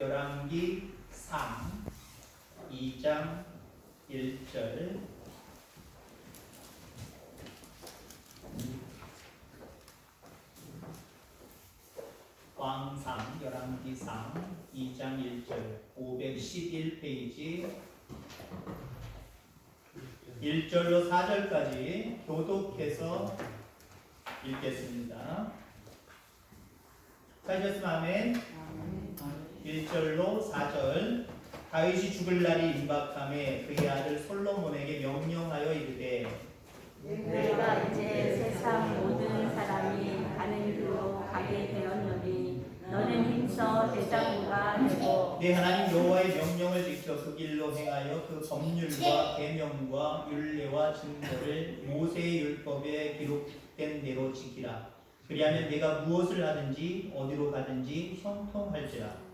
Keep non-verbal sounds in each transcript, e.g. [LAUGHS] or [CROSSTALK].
열왕기 3 2장 1절 왕상 열왕기 3 2장 1절 511페이지 1절로 4절까지 교독해서 읽겠습니다. 하셨으면 아멘. 1절로 4절. 다윗이 죽을 날이 임박함에 그의 아들 솔로몬에게 명령하여 이르되 내가 이제 세상 모든 사람이 가는 길로 가게 되었노니 너는 힘써 대장부가 되고 내 하나님 여호와의 명령을 지켜 그 길로 행하여 그 법률과 계명과 율례와 증거를 모세의 율법에 기록된 대로 지키라. 그리하면 내가 무엇을 하든지 어디로 가든지 형통할지라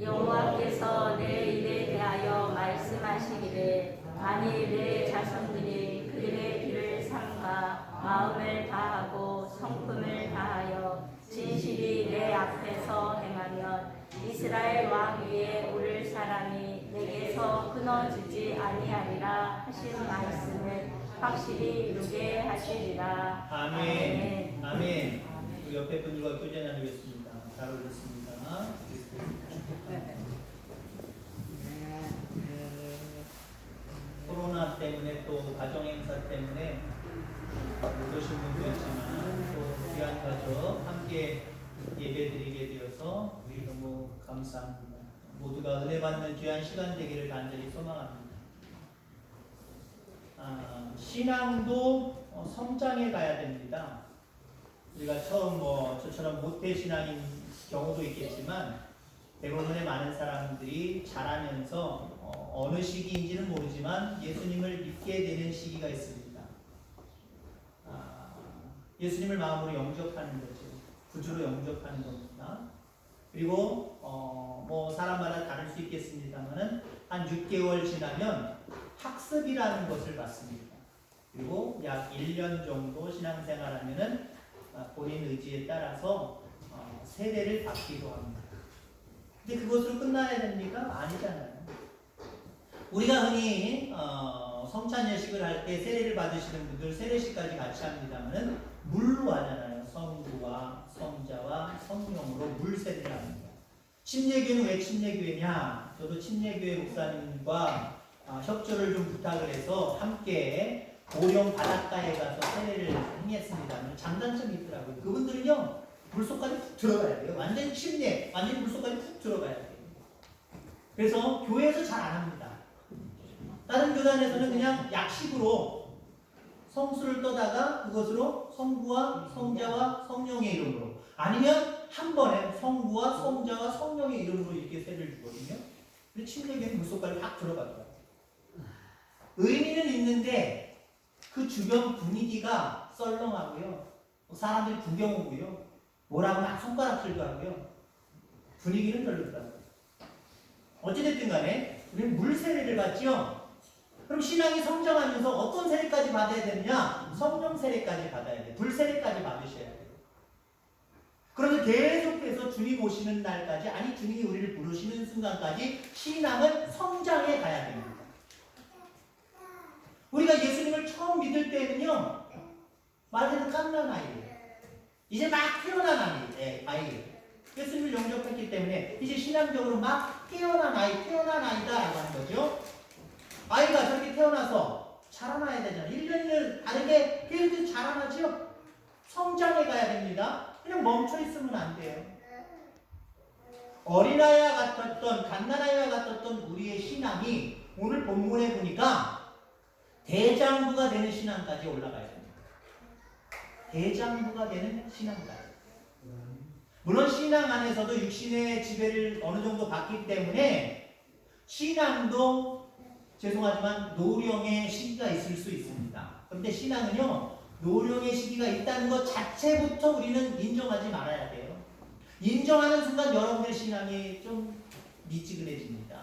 여호와께서 내 일에 대하여 말씀하시기를 만일 내 자손들이 그들의 길을 삼가 마음을 다하고 성품을 다하여 진실이 내 앞에서 행하면 이스라엘 왕 위에 오를 사람이 내게서 끊어지지 아니하리라 하신 말씀을 확실히 이루게 하시리라. 아멘. 아멘. 우리 옆에 분들과 교제 나누겠습니다. 잘 올렸습니다 코로나 때문에 또 가정 행사 때문에 못 오신 분도 있지만 가족 함께 예배드리게 되어서 너무 감사합니다. 모두가 은혜 받는 귀한 시간 되기를 간절히 소망합니다. 아, 신앙도 어, 성장해 가야 됩니다. 우리가 처음 뭐 저처럼 모태 신앙인 경우도 있겠지만 대부분의 많은 사람들이 자라면서 어, 느 시기인지는 모르지만 예수님을 믿게 되는 시기가 있습니다. 아, 예수님을 마음으로 영접하는 거죠. 구주로 영접하는 겁니다. 그리고 어, 뭐 사람마다 다를 수 있겠습니다만은 한 6개월 지나면 학습이라는 것을 받습니다. 그리고 약 1년 정도 신앙생활하면은 아, 본인 의지에 따라서 어, 세례를 받기도 합니다. 근데 그것으로 끝나야 됩니까? 아니잖아요. 우리가 흔히 어, 성찬 예식을 할 때 세례를 받으시는 분들 세례식까지 같이 합니다만은 물로 하잖아요. 성부와 성자와 성령으로 물 세례를 합니다. 침례교는 왜 침례교회냐? 저도 침례교회 목사님과 아, 협조를 좀 부탁을 해서 함께 고령 바닷가에 가서 세례를 행했습니다. 장단점이 있더라고요. 그분들은요, 물속까지 푹 들어가야 돼요. 완전 침례, 완전 물속까지 푹 들어가야 돼요. 그래서 교회에서 잘 안 합니다. 다른 교단에서는 그냥 약식으로 성수를 떠다가 그것으로 성부와 성자와 성령의 이름으로 아니면 한 번에 성부와 성자와 성령의 이름으로 이렇게 세를 주거든요. 근데 침례교는 물속까지 확 들어가더라고요. 의미는 있는데 그 주변 분위기가 썰렁하고요. 사람들이 구경 오고요. 뭐라고 막 손가락질도 하고요. 분위기는 별로더라고요. 어찌됐든 간에 우리는 물 세례를 받죠. 그럼 신앙이 성장하면서 어떤 세례까지 받아야 되느냐? 성령 세례까지 받아야 돼. 불 세례까지 받으셔야 돼요. 그러면 계속해서 주님 오시는 날까지, 아니 주님이 우리를 부르시는 순간까지 신앙은 성장해 가야 됩니다. 우리가 예수님을 처음 믿을 때는요, 말 그대로 깐난 아이예요. 이제 막 태어난 아이, 예, 아이예요. 예수님을 영접했기 때문에 이제 신앙적으로 막 깨어난 아이, 태어난 아이다라고 하는 거죠. 아이가 저렇게 태어나서 자라나야 되잖아요. 1년 1년 다르게 계속 자라나죠? 성장해 가야 됩니다. 그냥 멈춰 있으면 안 돼요. 어린아이와 같았던, 갓난아이와 같았던 우리의 신앙이 오늘 본문에 보니까 대장부가 되는 신앙까지 올라가야 됩니다. 대장부가 되는 신앙까지. 물론 신앙 안에서도 육신의 지배를 어느 정도 받기 때문에 신앙도 죄송하지만 노령의 시기가 있을 수 있습니다. 그런데 신앙은요, 노령의 시기가 있다는 것 자체부터 우리는 인정하지 말아야 돼요. 인정하는 순간 여러분의 신앙이 좀 미지근해집니다.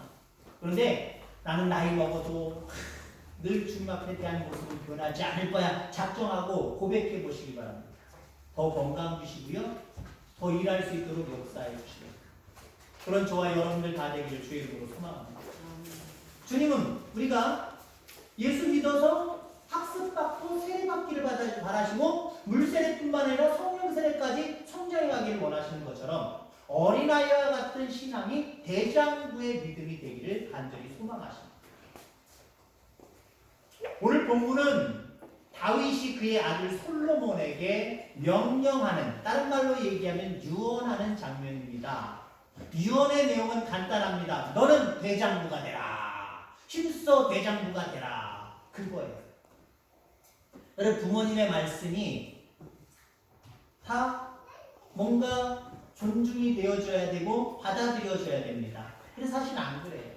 그런데 나는 나이 먹어도 [LAUGHS] 늘 주님 앞에 대한 모습은 변하지 않을 거야. 작정하고 고백해 보시기 바랍니다. 더 건강 주시고요. 더 일할 수 있도록 역사해 주시고 그런 저와 여러분들 다 되기를 주의 이름으로 소망합니다. 주님은 우리가 예수 믿어서 학습받고 세례받기를 바라시고 물세례뿐만 아니라 성령 세례까지 성장해 가기를 원하시는 것처럼 어린아이와 같은 신앙이 대장부의 믿음이 되기를 간절히 소망하십니다. 오늘 본문은 다윗이 그의 아들 솔로몬에게 명령하는 다른 말로 얘기하면 유언하는 장면입니다. 유언의 내용은 간단합니다. 너는 대장부가 되라. 힘써 대장부가 되라. 그거예요. 여러분 부모님의 말씀이 다 뭔가 존중이 되어줘야 되고 받아들여져야 됩니다. 근데 사실 안 그래요.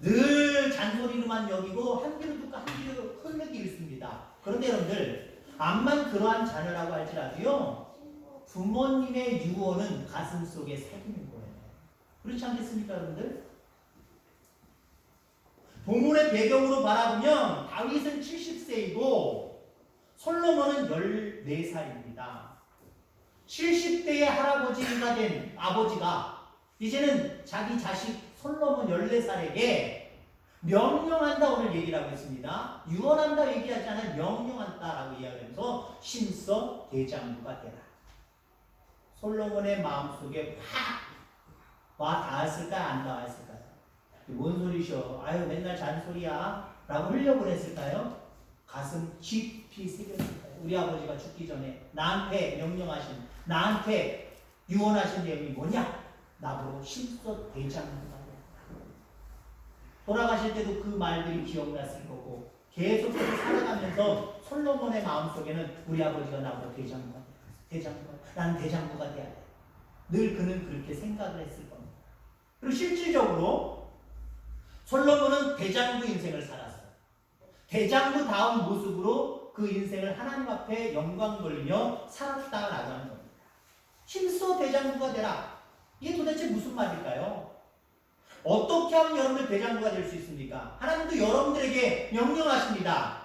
늘 잔소리로만 여기고 한 귀로 듣고 한 귀로 흘리기 있습니다. 그런데 여러분들 암만 그러한 자녀라고 할지라도요 부모님의 유언은 가슴 속에 새기는 거예요. 그렇지 않겠습니까, 여러분들? 본문의 배경으로 바라보면 다윗은 70세이고 솔로몬은 14살입니다. 70대의 할아버지가 된 아버지가 이제는 자기 자식 솔로몬 14살에게 명령한다 오늘 얘기를 하고 있습니다. 유언한다 얘기하지 않아 명령한다라고 이야기하면서 심서 대장부가 되라. 솔로몬의 마음속에 확와 닿았을까 안 닿았을까요? 뭔 소리셔? 아유 맨날 잔소리야 라고 흘려보냈을까요? 가슴 깊이 새겼을까요? 우리 아버지가 죽기 전에 나한테 명령하신 나한테 유언하신 내용이 뭐냐? 나보고 심서 대장부가 돌아가실 때도 그 말들이 기억났을 거고 계속해서 살아가면서 솔로몬의 마음속에는 우리 아버지가 나보고 대장부가 돼. 대장부가 나는 대장부가 돼야 돼. 늘 그는 그렇게 생각을 했을 겁니다. 그리고 실질적으로 솔로몬은 대장부 인생을 살았어요. 대장부 다운 모습으로 그 인생을 하나님 앞에 영광 돌리며 살았다라고 하는 겁니다. 힘써 대장부가 되라. 이게 도대체 무슨 말일까요? 어떻게 하면 여러분들 대장부가 될 수 있습니까? 하나님도 여러분들에게 명령하십니다.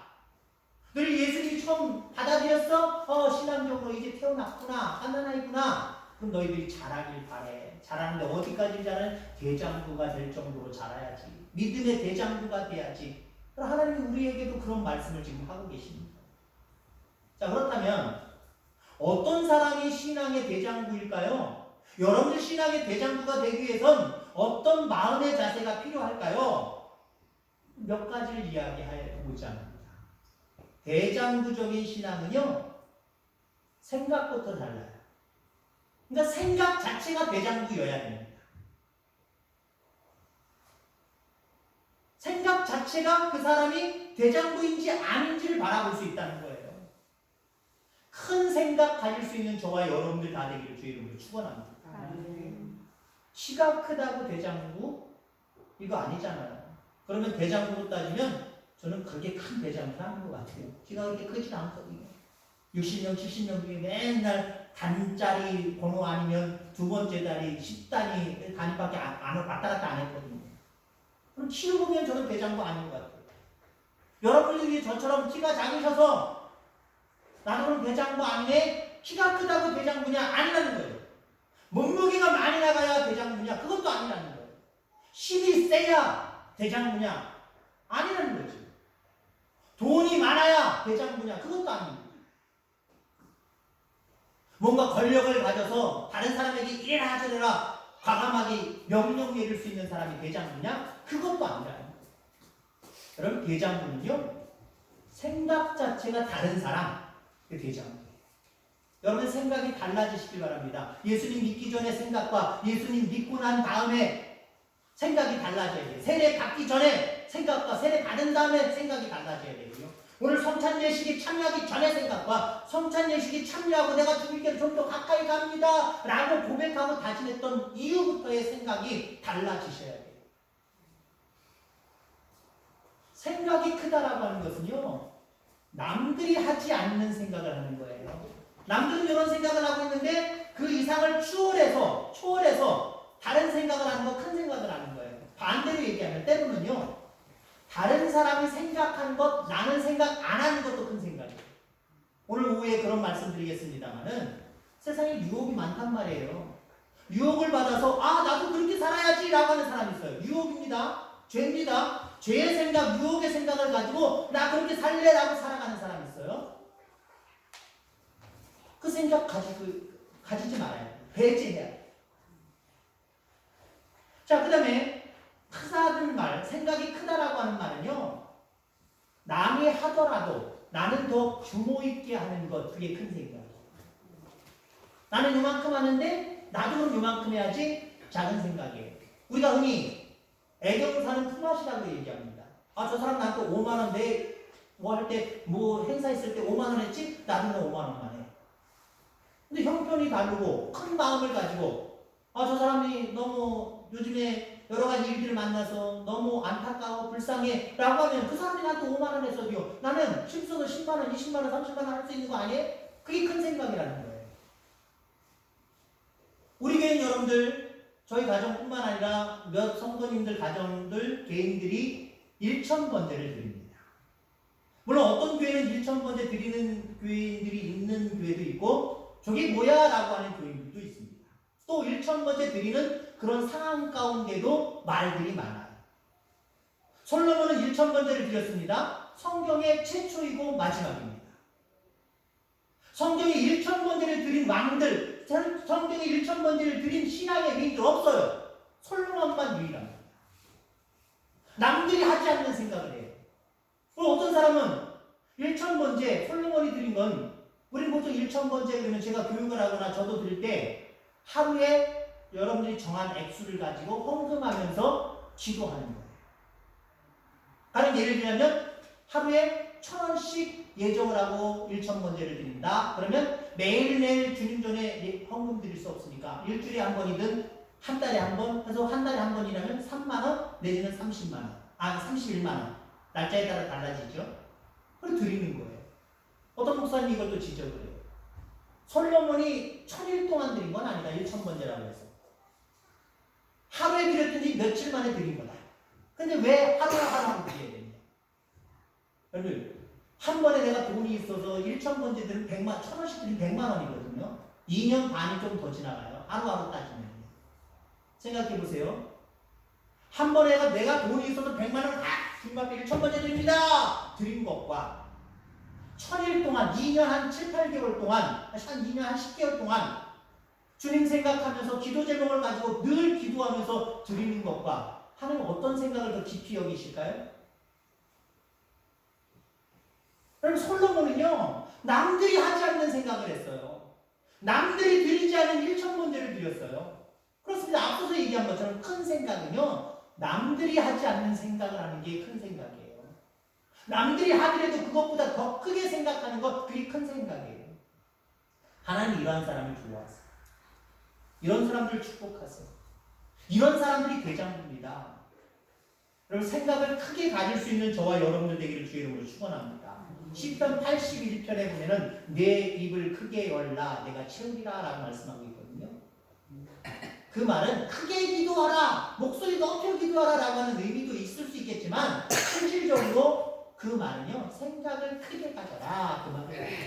너희 예수님이 처음 받아들였어? 어, 신앙적으로 이제 태어났구나. 가난하구나. 그럼 너희들이 자라길 바래. 자라는데 어디까지 자라는 대장부가 될 정도로 자라야지. 믿음의 대장부가 돼야지. 하나님이 우리에게도 그런 말씀을 지금 하고 계십니다. 자, 그렇다면 어떤 사람이 신앙의 대장부일까요? 여러분들 신앙의 대장부가 되기 위해선 어떤 마음의 자세가 필요할까요? 몇 가지를 이야기해 보자 합니다. 대장부적인 신앙은요, 생각부터 달라요. 그러니까 생각 자체가 대장부여야 됩니다. 생각 자체가 그 사람이 대장부인지 아닌지를 바라볼 수 있다는 거예요. 큰 생각 가질 수 있는 저와 여러분들 다 되기를 주의 이름으로 축원합니다. 키가 크다고 대장부? 이거 아니잖아요. 그러면 대장부로 따지면 저는 그렇게 큰 대장부는 아닌 것 같아요. 키가 그렇게 크지 않거든요. 60년, 70년 중에 맨날 단짜리 번호 아니면 두 번째 다리, 10단위 단위밖에 안, 안, 왔다 갔다 안 했거든요. 그럼 키로 보면 저는 대장부 아닌 것 같아요. 여러분들이 저처럼 키가 작으셔서 나는 그럼 대장부 아니네? 키가 크다고 대장부냐? 아니라는 거예요. 몸무게가 많이 나가야 대장부냐? 그것도 아니라는 거예요. 힘이 세야 대장부냐? 아니라는 거지. 돈이 많아야 대장부냐? 그것도 아닙니다. 뭔가 권력을 가져서 다른 사람에게 이래라 저래라 과감하게 명령 내릴 수 있는 사람이 대장부냐? 그것도 아니라는 거예요. 여러분 대장부는요 생각 자체가 다른 사람 그 대장부. 여러분 생각이 달라지시길 바랍니다. 예수님 믿기 전에 생각과 예수님 믿고 난 다음에 생각이 달라져야 돼요. 세례 받기 전에 생각과 세례 받은 다음에 생각이 달라져야 되고요. 오늘 성찬 예식이 참여하기 전에 생각과 성찬 예식이 참여하고 내가 주님께 좀 더 가까이 갑니다. 라고 고백하고 다짐했던 이후부터의 생각이 달라지셔야 돼요. 생각이 크다라고 하는 것은요. 남들이 하지 않는 생각을 하는 거예요. 남들은 이런 생각을 하고 있는데 그 이상을 추월해서 초월해서 다른 생각을 하는 거 큰 생각을 하는 거예요. 반대로 얘기하면 때로는요. 다른 사람이 생각한 것 나는 생각 안 하는 것도 큰 생각이에요. 오늘 오후에 그런 말씀 드리겠습니다만은 세상에 유혹이 많단 말이에요. 유혹을 받아서 아 나도 그렇게 살아야지 라고 하는 사람이 있어요. 유혹입니다. 죄입니다. 죄의 생각, 유혹의 생각을 가지고 나 그렇게 살래라고 살아가는 사람이 있어요. 그 생각 가지고 가지지 말아야 돼. 배제해야 돼. 자, 그다음에 크다는 말, 생각이 크다라고 하는 말은요. 남이 하더라도 나는 더 규모 있게 하는 것, 그게 큰 생각이에요. 나는 요만큼 하는데 나도 그럼 요만큼 해야지 작은 생각이에요. 우리가 흔히 애경사는 품앗이라고 얘기합니다. 아, 저 사람 나한테 5만 원 내, 뭐 할 때, 뭐 행사 있을 때 5만 원 했지? 나도 너 5만 원만 해. 근데 형편이 다르고 큰 마음을 가지고 아, 저 사람이 너무 요즘에 여러 가지 일들을 만나서 너무 안타까워 불쌍해 라고 하면 그 사람이 나한테 5만 원 했어도요. 나는 힘써서 10만 원, 20만 원, 30만 원 할 수 있는 거 아니에요? 그게 큰 생각이라는 거예요. 우리 교인 여러분들, 저희 가정뿐만 아니라 몇 성도님들 가정들 개인들이 1천 번제를 드립니다. 물론 어떤 교회는 1천 번제 드리는 교인들이 있는 교회도 있고 저게 뭐야? 라고 하는 교인들도 있습니다. 또 1천 번제 드리는 그런 상황 가운데도 말들이 많아요. 솔로몬은 1천 번제를 드렸습니다. 성경의 최초이고 마지막입니다. 성경에 1천 번제를 드린 왕들, 성- 성경에 1천 번제를 드린 신앙의 위인들 없어요. 솔로몬만 유일합니다. 남들이 하지 않는 생각을 해요. 그럼 어떤 사람은 1천 번제, 솔로몬이 드린 건 우리 보통 1천 번제 그러면 제가 교육을 하거나 저도 드릴 때 하루에 여러분들이 정한 액수를 가지고 헌금하면서 기도하는 거예요. 다른 예를 들면 하루에 천 원씩 예정을 하고 1천 번제를 드린다. 그러면 매일매일 주님 전에 헌금 드릴 수 없으니까 일주일에 한 번이든 한 달에 한번 해서 한 달에 한 번이라면 3만 원 내지는 30만 원. 아 31만 원. 날짜에 따라 달라지죠. 그걸 드리는 거예요. 어떤 목사님이 이걸 또 지적을 해요. 솔로몬이 천일 동안 드린 건 아니다. 1천 번제라고 해서. 하루에 드렸든지 며칠 만에 드린 거다. 근데 왜 하루에 하루 되냐? 여러분, 한 번에 내가 돈이 있어서 1천 번째 들은 100만, 천 원씩 드린 100만 원이거든요. 2년 반이 좀 더 지나가요. 하루하루 따지면. 생각해 보세요. 한 번에 내가, 내가 돈이 있어서 100만 원, 아, 주님 앞에 1천 번째 드립니다! 드린 것과 천일 동안, 2년 한 7, 8개월 동안, 한 2년 한 10개월 동안 주님 생각하면서 기도 제목을 가지고 늘 기도하면서 드리는 것과 하나님 어떤 생각을 더 깊이 여기실까요? 그럼 솔로몬은요, 남들이 하지 않는 생각을 했어요. 남들이 드리지 않은 1천 번제를 드렸어요. 그렇습니다. 앞서서 얘기한 것처럼 큰 생각은요, 남들이 하지 않는 생각을 하는 게 큰 생각이에요. 남들이 하더라도 그것보다 더 크게 생각하는 것, 그게 큰 생각이에요. 하나님 이러한 사람을 좋아하세요. 이런 사람들 축복하세요. 이런 사람들이 대장부입니다. 여러분 생각을 크게 가질 수 있는 저와 여러분들 되기를 주의 이름으로 축원합니다. 10편 81편에 보면은 내 입을 크게 열라 내가 채우리라 라고 말씀하고 있거든요. 그 말은 크게 기도하라 목소리 높여 기도하라 라고 하는 의미도 있을 수 있겠지만 실질적으로 그 말은요 생각을 크게 가져라 그 말이에요.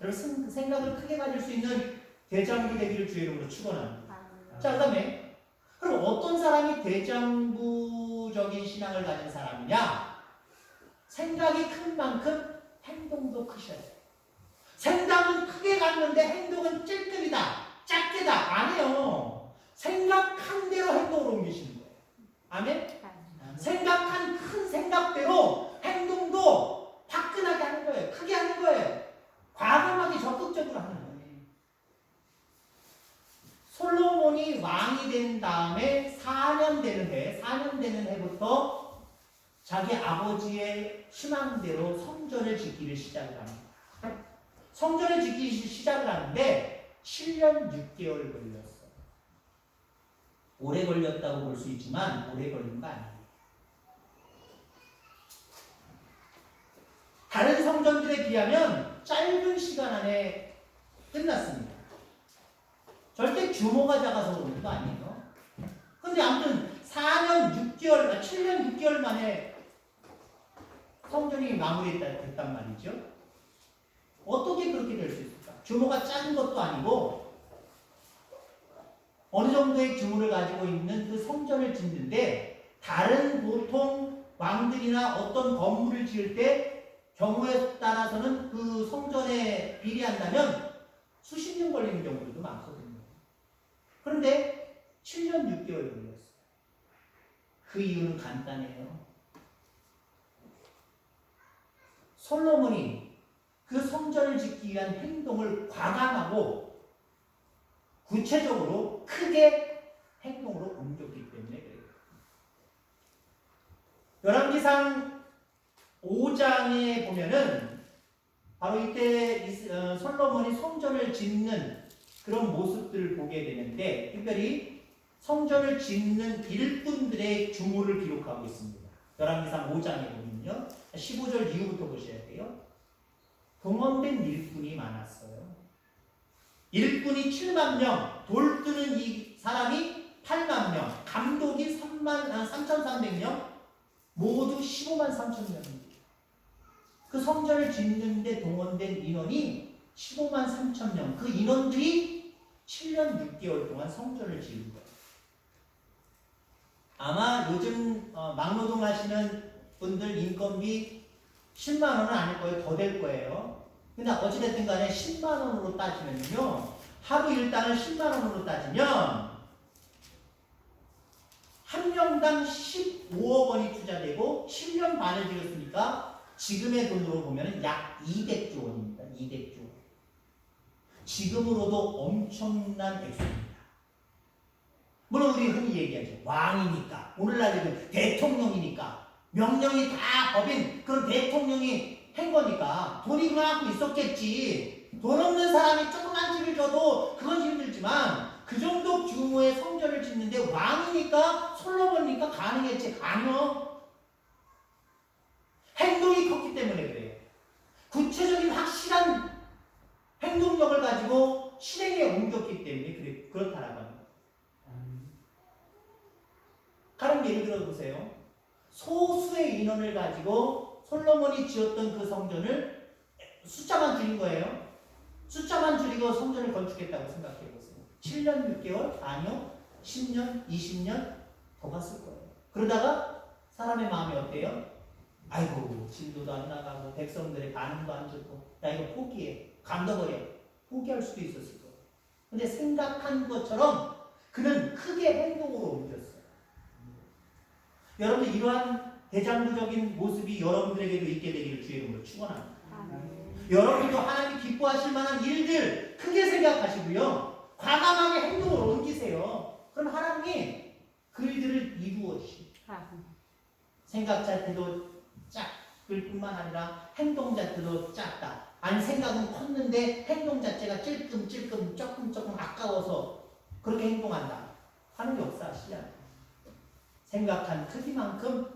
여러분 생각을 크게 가질 수 있는 대장부 되기를 주의 이름으로 축원합니다. 자, 그다음에 그럼 어떤 사람이 대장부적인 신앙을 가진 사람이냐? 생각이 큰 만큼 행동도 크셔야 돼요. 생각은 크게 갔는데 행동은 찔끔이다, 작게다 안 해요. 생각한 대로 행동을 옮기시는 거예요. 아멘? 생각한 큰 생각대로 행동도 화끈하게 하는 거예요. 크게 하는 거예요. 과감하게 적극적으로 하는 거예요. 솔로몬이 왕이 된 다음에 4년 되는 해, 4년 되는 해부터 자기 아버지의 희망대로 성전을 짓기를 시작을 합니다. 성전을 짓기 시- 시작을 하는데 7년 6개월 걸렸어요. 오래 걸렸다고 볼 수 있지만 오래 걸린 거 아니에요. 다른 성전들에 비하면 짧은 시간 안에 끝났습니다. 절대 규모가 작아서 그런 거 아니에요. 근데 아무튼 4년 6개월, 아, 7년 6개월 만에 성전이 마무리됐단 말이죠. 어떻게 그렇게 될 수 있을까? 규모가 작은 것도 아니고 어느 정도의 규모를 가지고 있는 그 성전을 짓는데 다른 보통 왕들이나 어떤 건물을 지을 때 경우에 따라서는 그 성전에 비례한다면 수십 년 걸리는 경우들도 많거든요. 그런데 7년 6개월 걸렸어요. 그 이유는 간단해요. 솔로몬이 그 성전을 짓기 위한 행동을 과감하고 구체적으로 크게 행동으로 옮겼기 때문에 그래요. 열왕기상 5장에 보면은 바로 이때 어, 솔로몬이 성전을 짓는 그런 모습들을 보게 되는데 특별히 성전을 짓는 일꾼들의 규모를 기록하고 있습니다. 열왕기상 5장에 보면요. 15절 이후부터 보셔야 돼요. 동원된 일꾼이 많았어요. 일꾼이 7만 명, 돌 뜨는 이 사람이 8만 명, 감독이 3만, 아, 3,300명, 모두 15만 3천 명입니다. 그 성전을 짓는데 동원된 인원이 15만 3천 명. 그 인원들이 7년 6개월 동안 성전을 지은 거예요. 아마 요즘 어, 막노동 하시는 분들 인건비 10만 원은 아닐 거예요. 더 될 거예요. 근데 어찌됐든 간에 10만 원으로 따지면요. 하루 일당을 10만 원으로 따지면 한 명당 15억 원이 투자되고 7년 반을 지었으니까 지금의 돈으로 보면 약 200조 원입니다. 200조 원. 지금으로도 엄청난 액수입니다. 물론 우리 흔히 얘기하죠. 왕이니까, 오늘날 얘기는 대통령이니까, 명령이 다 법인 그런 대통령이 한 거니까 돈이 그만큼 있었겠지. 돈 없는 사람이 조그만 집을 줘도 그건 힘들지만 그 정도 규모의 성전을 짓는데 왕이니까 솔로몬이니까 가능했지. 아니요. 행동이 컸기 때문에 그래요. 구체적인 확실한 행동력을 가지고 실행에 옮겼기 때문에 그래, 그렇다라고 합니 다. 다른 예를 들어 보세요. 소수의 인원을 가지고 솔로몬이 지었던 그 성전을 숫자만 줄인 거예요. 숫자만 줄이고 성전을 건축했다고 생각해 보세요. 7년 6개월? 아니요. 10년, 20년 더 갔을 거예요. 그러다가 사람의 마음이 어때요? 아이고, 진도도 안 나가고 백성들의 반응도 안 좋고 나 이거 포기해. 감둬버려. 포기할 수도 있었을 거예요. 근데 생각한 것처럼 그는 크게 행동으로 옮겼어요. 여러분 이러한 대장부적인 모습이 여러분들에게도 있게 되기를 주의 이름으로 축원합니다. 여러분도 하나님 기뻐하실 만한 일들 크게 생각하시고요. 과감하게 행동을 옮기세요. 그럼 하나님이 그 일들을 이루어 주십니다. 생각 자체도 작을 뿐만 아니라 행동 자체도 작다. 아니 생각은 컸는데 행동 자체가 찔끔찔끔 조금 조금 아까워서 그렇게 행동한다. 하는 역사하시지 않아요. 생각한 크기만큼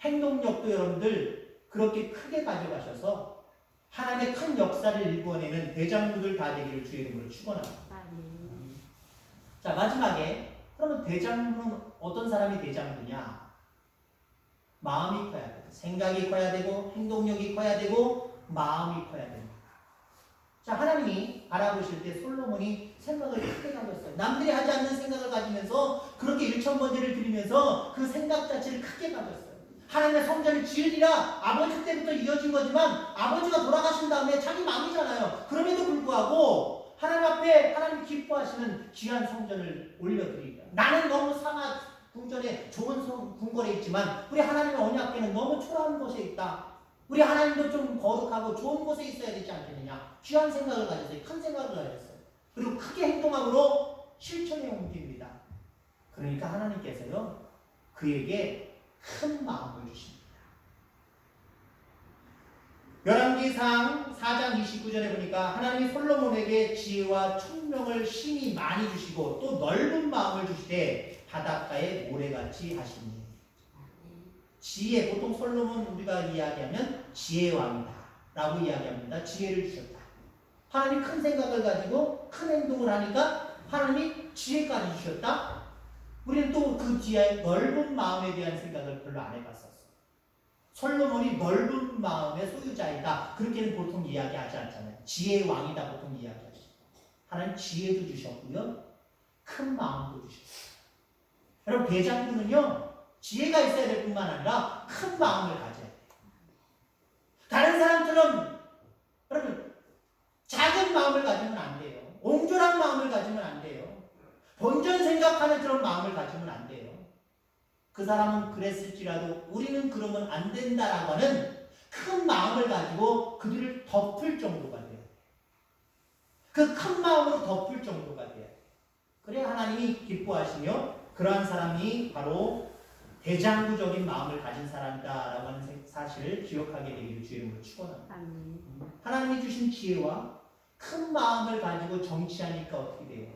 행동력도 여러분들 그렇게 크게 가져가셔서 하나님의 큰 역사를 일궈내는 대장부들 다 되기를 주의 이름으로 축원합니다. 자 마지막에 그러면 대장부는 어떤 사람이 대장부냐? 마음이 커야 돼요. 생각이 커야 되고 행동력이 커야 되고 마음이 커야 됩니다. 자 하나님이 알아보실 때 솔로몬이 생각을 크게 가졌어요. 남들이 하지 않는 생각을 가지면서 그렇게 일천번제를 드리면서 그 생각 자체를 크게 가졌어요. 하나님의 성전을 지으리라 아버지 때부터 이어진 거지만 아버지가 돌아가신 다음에 자기 마음이잖아요. 그럼에도 불구하고 하나님 앞에 하나님 기뻐하시는 귀한 성전을 올려드리리라. 나는 너무 상하 궁전에 좋은 성, 궁궐에 있지만 우리 하나님의 언약궤는 너무 초라한 곳에 있다. 우리 하나님도 좀 거룩하고 좋은 곳에 있어야 되지 않겠느냐. 귀한 생각을 가졌어요. 큰 생각을 가졌어요. 그리고 크게 행동함으로 실천에 옮깁니다. 그러니까 하나님께서요 그에게 큰 마음을 주십니다. 열왕기상 4장 29절에 보니까 하나님이 솔로몬에게 지혜와 총명을 심히 많이 주시고 또 넓은 마음을 주시되 바닷가에 모래같이 하시니 지혜 보통 솔로몬 우리가 이야기하면 지혜 왕이다 라고 이야기합니다. 지혜를 주셨다. 하나님 큰 생각을 가지고 큰 행동을 하니까 하나님이 지혜까지 주셨다. 우리는 또그 뒤에 넓은 마음에 대한 생각을 별로 안 해봤었어. 솔로몬이 넓은 마음의 소유자이다. 그렇게는 보통 이야기하지 않잖아요. 지혜의 왕이다 보통 이야기하죠. 하나님 지혜도 주셨고요. 큰 마음도 주셨어요. 여러분 대장부는요 지혜가 있어야 될 뿐만 아니라 큰 마음을 가져야 돼요. 다른 사람처럼 여러분 작은 마음을 가지면 안 돼요. 옹졸한 마음을 가지면 안 돼요. 본전 생각하는 그런 마음을 가지면 안 돼요. 그 사람은 그랬을지라도 우리는 그러면 안 된다라고 하는 큰 마음을 가지고 그들을 덮을 정도가 돼요. 그 큰 마음으로 덮을 정도가 돼요. 그래 하나님이 기뻐하시며 그러한 사람이 바로 대장부적인 마음을 가진 사람이다라고 하는 사실을 기억하게 되기를 주의 이름으로 축원합니다. 아멘. 하나님이 주신 지혜와 큰 마음을 가지고 정치하니까 어떻게 돼요?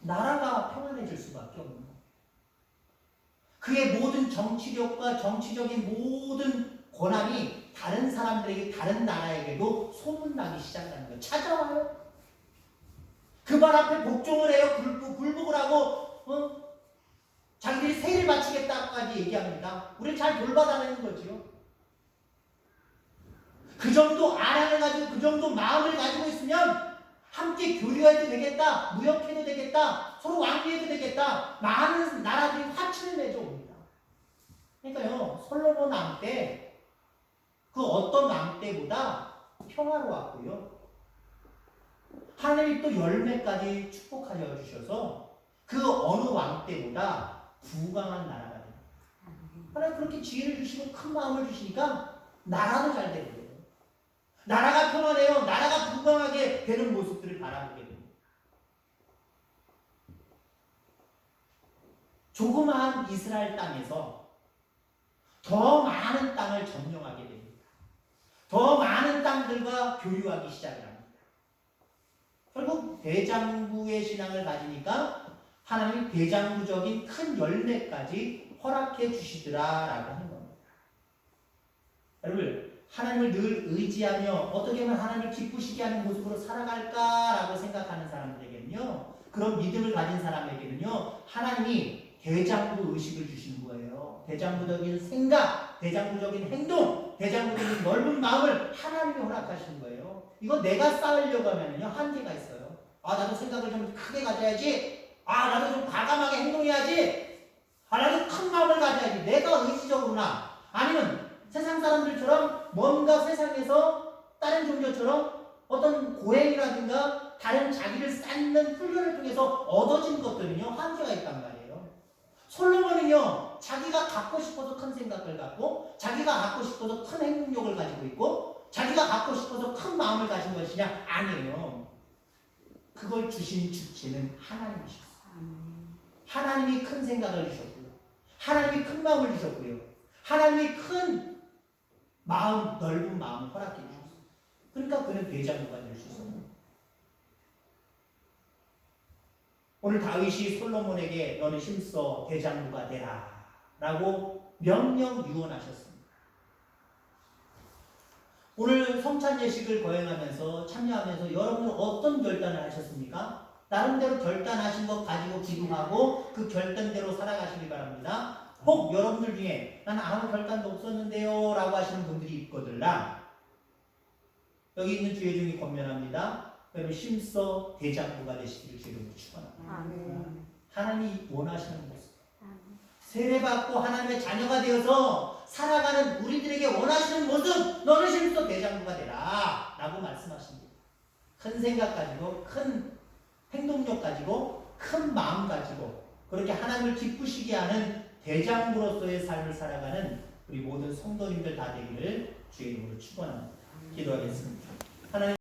나라가 평안해질 수밖에 없는 거예요. 그의 모든 정치력과 정치적인 모든 권한이 다른 사람들에게 다른 나라에게도 소문나기 시작하는 거예요. 찾아와요. 그말 앞에 복종을 해요. 굴복, 굴복을 하고 어? 자기들이 세를 바치겠다까지 얘기합니다. 우리를 잘 돌봐달라는 거지요. 그 정도 아량을 가지고 그 정도 마음을 가지고 있으면 함께 교류해도 되겠다, 무역해도 되겠다, 서로 왕래해도 되겠다. 많은 나라들이 화친을 맺어옵니다. 그러니까요, 솔로몬 왕 때 그 어떤 왕 때보다 평화로웠고요. 하나님이 또 열매까지 축복하여 주셔서 그 어느 왕 때보다 부강한 나라가 됩니다. 하나님 그렇게 지혜를 주시고 큰 마음을 주시니까 나라도 잘 되고 나라가 평안해요. 나라가 부강하게 되는 모습들을 바라보게 됩니다. 조그마한 이스라엘 땅에서 더 많은 땅을 점령하게 됩니다. 더 많은 땅들과 교류하기 시작을 합니다. 결국 대장부의 신앙을 가지니까 하나님이 대장부적인 큰 열매까지 허락해 주시더라라고 하는 겁니다. 여러분 하나님을 늘 의지하며 어떻게 하면 하나님을 기쁘시게 하는 모습으로 살아갈까라고 생각하는 사람들에게는요. 그런 믿음을 가진 사람에게는요. 하나님이 대장부 의식을 주시는 거예요. 대장부적인 생각, 대장부적인 행동, 대장부적인 넓은 마음을 하나님이 허락하시는 거예요. 이거 내가 쌓으려고 하면요. 한계가 있어요. 아, 나도 생각을 좀 크게 가져야지. 아, 나도 좀 과감하게 행동해야지. 아, 나도 큰 마음을 가져야지. 내가 의지적으로나 아니면 세상 사람들처럼 뭔가 세상에서 다른 종교처럼 어떤 고행이라든가 다른 자기를 쌓는 훈련을 통해서 얻어진 것들은요 한계가 있단 말이에요. 솔로몬은요 자기가 갖고 싶어서 큰 생각을 갖고 자기가 갖고 싶어서 큰 행동력을 가지고 있고 자기가 갖고 싶어서 큰 마음을 가진 것이냐 아니에요. 그걸 주신 주체는 하나님이셨어요. 하나님이 큰 생각을 주셨고요. 하나님이 큰 마음을 주셨고요. 하나님이 큰 마음, 넓은 마음을 허락해 주셨어요. 그러니까 그는 대장부가 될 수 있어요. 오늘 다윗이 솔로몬에게 너는 힘써 대장부가 되라 라고 명령 유언하셨습니다. 오늘 성찬 예식을 거행하면서 참여하면서 여러분은 어떤 결단을 하셨습니까? 나름대로 결단하신 것 가지고 기도하고 그 결단대로 살아가시기 바랍니다. 혹 여러분들 중에 난 아무 결단도 없었는데요 라고 하시는 분들이 있거들라 여기 있는 주의 중에 권면합니다. 여러분 심써 대장부가 되시기를 주님으로 축원합니다. 하나님이 원하시는 모습. 세례받고 하나님의 자녀가 되어서 살아가는 우리들에게 원하시는 모습 너는 심써 대장부가 되라 라고 말씀하십니다. 큰 생각 가지고 큰 행동력 가지고 큰 마음 가지고 그렇게 하나님을 기쁘시게 하는 대장부로서의 삶을 살아가는 우리 모든 성도님들 다 되기를 주의 이름으로 축원합니다. 기도하겠습니다. 하나님